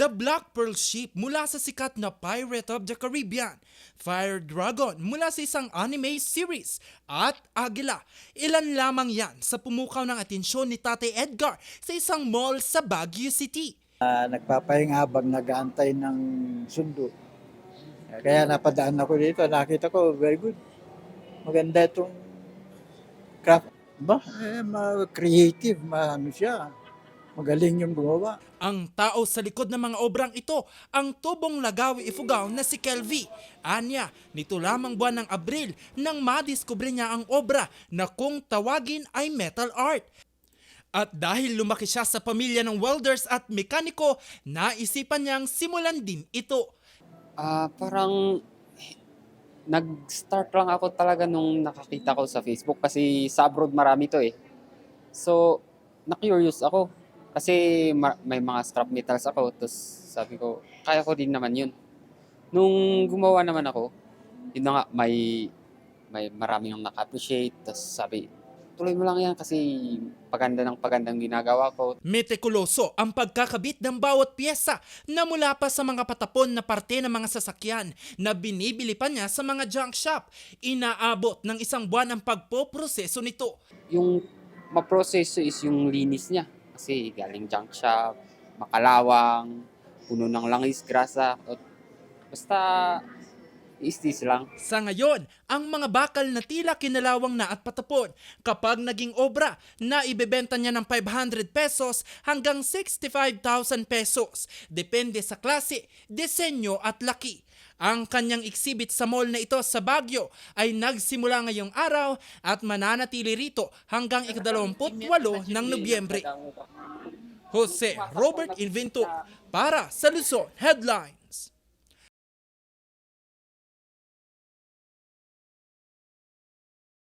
The Black Pearl Ship mula sa sikat na Pirate of the Caribbean, Fire Dragon mula sa isang anime series, at Agila. Ilan lamang yan sa pumukaw ng atensyon ni Tate Edgar sa isang mall sa Baguio City. Ah, nagpapahinga habang nag-aantay ng sundo. Kaya napadaan ako dito, nakita ko, very good. Maganda itong craft. Ba, eh, ma-creative, ma ano siya. Magaling yung gumawa. Ang tao sa likod ng mga obrang ito, ang tubong Lagawi Ifugao na si Kelvy. Anya, nito lamang buwan ng Abril nang madiskubre niya ang obra na kung tawagin ay metal art. At dahil lumaki siya sa pamilya ng welders at mekaniko, naisipan niyang simulan din ito. Ah, parang nag-start lang ako talaga nung nakakita ko sa Facebook kasi sa abroad marami to eh. So, na-curious ako kasi ma- may mga scrap metals ako tapos sabi ko, kaya ko din naman yun. Nung gumawa naman ako, yun na nga, may may maraming ang naka-appreciate tapos sabi, tuloy mo lang yan kasi paganda ng pagandang ginagawa ko. Metikuloso ang pagkakabit ng bawat pyesa na mula pa sa mga patapon na parte ng mga sasakyan na binibili pa niya sa mga junk shop. Inaabot ng isang buwan ang pagpoproseso nito. yung maproseso is yung linis niya. Kasi galing junk shop, makalawang, puno ng langis, grasa. o- Basta istis lang. Sa ngayon, ang mga bakal na tila kinalawang na at patapon kapag naging obra na ibebenta niya ng 500 pesos hanggang 65,000 pesos. Depende sa klase, disenyo at laki. Ang kanyang exhibit sa mall na ito sa Baguio ay nagsimula ngayong araw at mananatili rito hanggang ikadalawamputwalo ng Nobyembre. Jose Robert Invento para sa Luzon Headline.